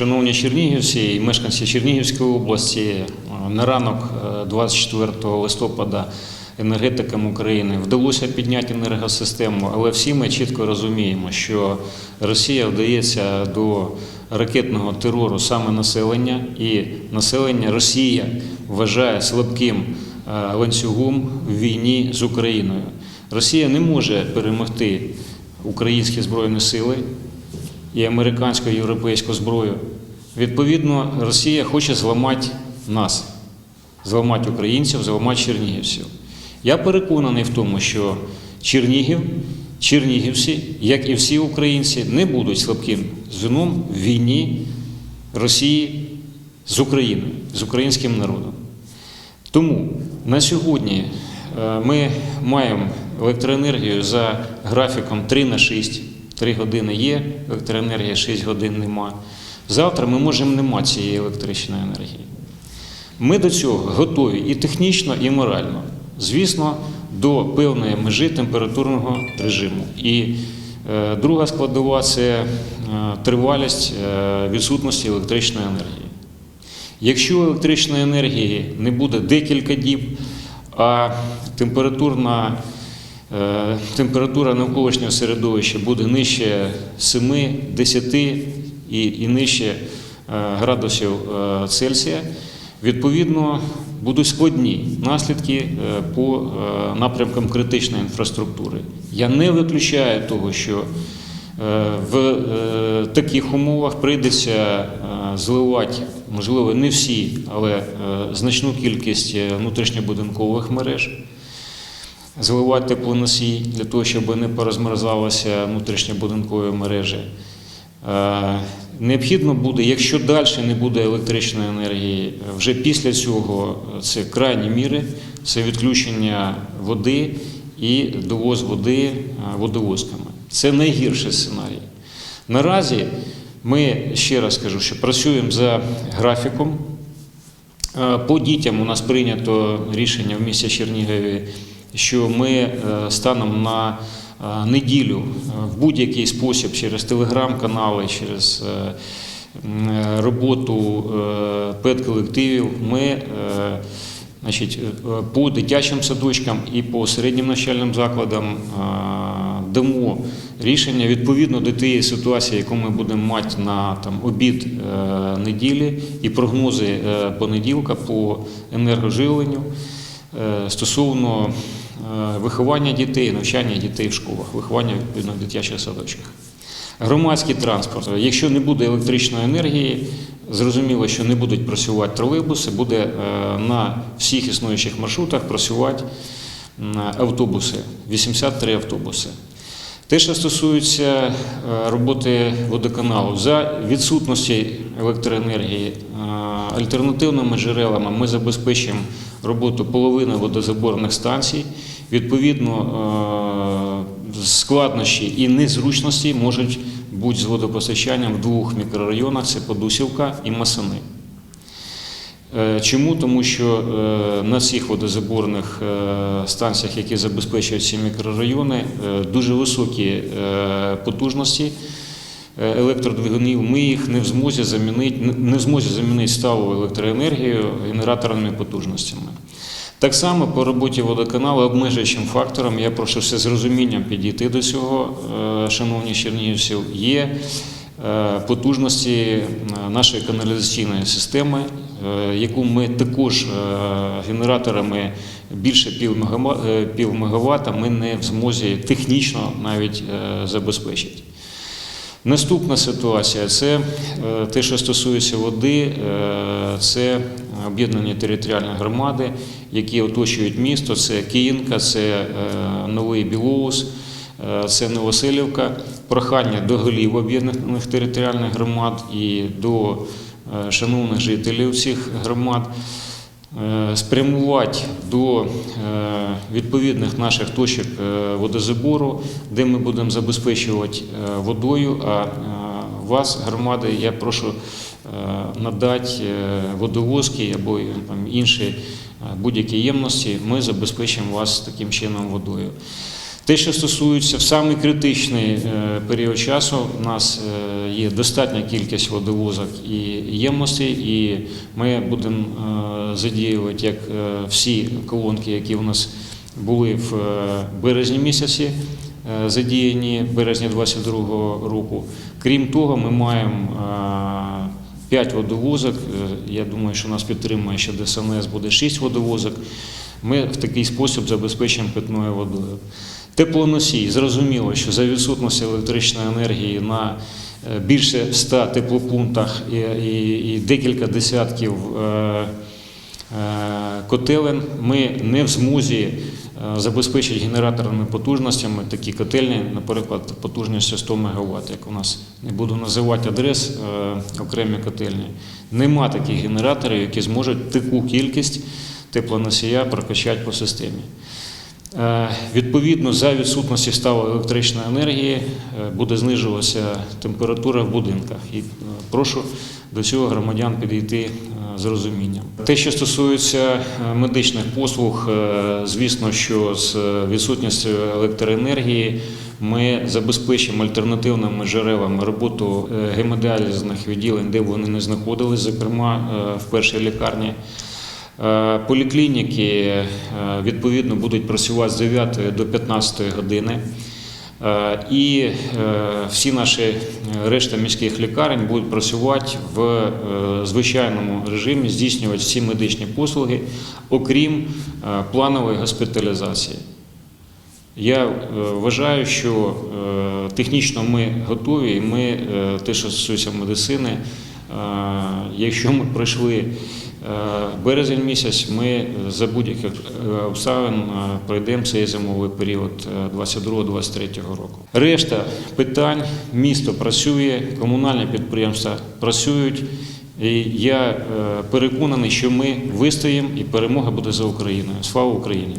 Шановні чернігівці і мешканці Чернігівської області, е, на ранок е, 24 листопада енергетикам України вдалося підняти енергосистему, але всі ми чітко розуміємо, що Росія вдається до ракетного терору саме населення, і населення Росія вважає слабким е, ланцюгом в війні з Україною. Росія не може перемогти українські збройні сили і американську і європейську зброю. Відповідно, Росія хоче зламати нас, зламати українців, зламати чернігівців. Я переконаний в тому, що Чернігів, чернігівці, як і всі українці, не будуть слабким звіном в війні Росії з Україною, з українським народом. Тому на сьогодні е, ми маємо електроенергію за графіком 3 на 6. 3 години є електроенергія, 6 годин нема. Завтра ми можемо не мати цієї електричної енергії. Ми до цього готові і технічно, і морально. Звісно, до певної межі температурного режиму. І е, друга складова це е, тривалість е, відсутності електричної енергії. Якщо електричної енергії не буде декілька діб, а температурна, температура навколишнього середовища буде нижче 7, 10 і, нижче е, градусів е, Цельсія, відповідно будуть складні наслідки е, по е, напрямкам критичної інфраструктури. Я не виключаю того, що Е, В е, таких умовах прийдеться е, зливати, можливо, не всі, але е, значну кількість е, внутрішньобудинкових мереж, зливати теплоносій для того, щоб не порозмерзалися внутрішньобудинкові мережі. Е, Необхідно буде, якщо далі не буде електричної енергії, вже після цього е, це крайні міри, це відключення води і довоз води е, водовозками. Це найгірший сценарій. Наразі ми ще раз кажу, що працюємо за графіком. По дітям у нас прийнято рішення в місті Чернігові, що ми е, станом на е, неділю е, в будь-який спосіб через телеграм-канали, через роботу педколективів ми значить, по дитячим садочкам і по середнім навчальним закладам дамо рішення відповідно до тієї ситуації, яку ми будемо мати на там, обід неділі і прогнози понеділка по енергоживленню стосовно виховання дітей, навчання дітей в школах, виховання відповідно в дитячих садочках. Громадський транспорт. Якщо не буде електричної енергії, зрозуміло, що не будуть працювати тролейбуси, буде е, на всіх існуючих маршрутах працювати автобуси, 83 автобуси. Те, що стосується е, роботи водоканалу, за відсутності електроенергії е, альтернативними джерелами ми забезпечимо роботу половини водозаборних станцій. Відповідно, е, складнощі і незручності можуть бути з водопостачанням в двох мікрорайонах: це Подусівка і Масани. Е, Чому? Тому що е, на цих водозаборних станціях, які забезпечують ці мікрорайони, дуже високі потужності електродвигунів. Ми їх не в змозі замінити, не в змозі замінити сталу електроенергію генераторними потужностями. Так само по роботі водоканалу обмежуючим фактором, я прошу все з розумінням підійти до цього, е, шановні чернігівців, є е, потужності е, нашої каналізаційної системи, яку ми також генераторами більше пів мегава- пів мегаватта ми не в змозі технічно навіть забезпечити. Наступна ситуація це те, що стосується води, це об'єднані територіальні громади, які оточують місто. Це Київка, це е, Новий Білоус, е, це Новоселівка. Прохання до голів об'єднаних територіальних громад і до е, шановних жителів цих громад спрямувати до відповідних наших точок водозабору, де ми будемо забезпечувати водою. А вас, громади, я прошу е, надати е, водовозки або інші е, будь-які ємності. Ми забезпечимо вас таким чином водою. Те, що стосується в самий критичний період часу, у нас є достатня кількість водовозок і ємностей, і ми будемо задіювати як всі колонки, які у нас були в березні місяці, задіяні березня 22 року. Крім того, ми маємо е, 5 водовозок. Е, Я думаю, що нас підтримує ще ДСНС, буде 6 водовозок. Ми в такий спосіб забезпечуємо питною водою. Теплоносій, зрозуміло, що за відсутності електричної енергії на е, більше 100 теплопунктах і, і, і декілька десятків е, е, котелень ми не в змозі е, забезпечити генераторними потужностями такі котельні, наприклад, потужністю 100 МВт, як у нас не буду називати адрес е, окремі котельні. Нема таких генераторів, які зможуть таку кількість теплоносія прокачати по системі. Е, Відповідно, за відсутності ставу електричної енергії буде знижуватися температура в будинках. І прошу до цього громадян підійти з розумінням. Те, що стосується е, медичних послуг, е, звісно, що з відсутністю електроенергії ми забезпечимо альтернативними джерелами роботу е, гемодіалізних відділень, де вони не знаходились, зокрема е, в першій лікарні. Е, Поліклініки е, відповідно будуть працювати з 9 до 15 години. Е, І е, всі наші е, решта міських лікарень будуть працювати в звичайному режимі, здійснювати всі медичні послуги, окрім планової госпіталізації. Я вважаю, що технічно ми готові, і ми, те, що стосується медицини, якщо ми пройшли березень місяць, ми за будь-яких е, обставин е, пройдемо цей зимовий період е, 22-23 року. Решта питань місто працює, комунальні підприємства працюють. І я е, переконаний, що ми вистоїмо і перемога буде за Україною. Слава Україні!